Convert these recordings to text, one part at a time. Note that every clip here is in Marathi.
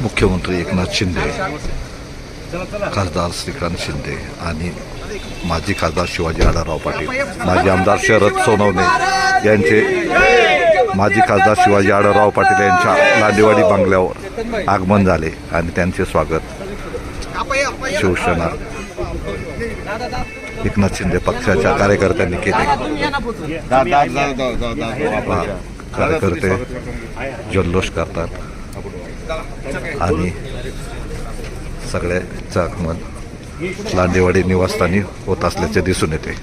मुख्यमंत्री एकनाथ शिंदे खासदार श्रीकांत शिंदे आणि माजी खासदार शिवाजी आढाराव पाटील माजी आमदार शरद सोनवणे यांचे माजी खासदार शिवाजी आढाराव पाटील यांच्या लांडेवाडी बंगल्यावर आगमन झाले आणि त्यांचे स्वागत शिवसेना एकनाथ शिंदे पक्षाच्या कार्यकर्त्यांनी केले. कार्यकर्ते जल्लोष करतात. आणि सगळ्याचं आगमन लांडेवाडी निवासस्थानी होत असल्याचे दिसून येते.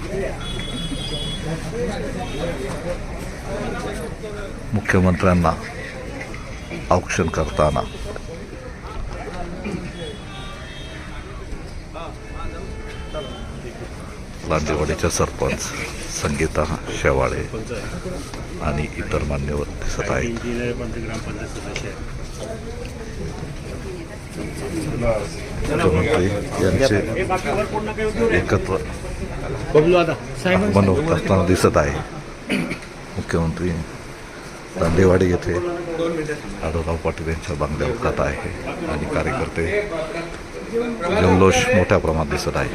मुख्यमंत्र्यांना औक्षण करताना लांडेवाडीच्या सरपंच संगीता शेवाळे आणि इतर मान्यवर दिसत आहेत. आहे मुख्यमंत्री यांचे एकत्र आगमन होत असताना दिसत आहे. मुख्यमंत्री दांडेवाडी येथे आढळराव पाटील यांच्या बंगल्यावर जात आहे आणि कार्यकर्ते जल्लोष मोठ्या प्रमाणात दिसत आहे.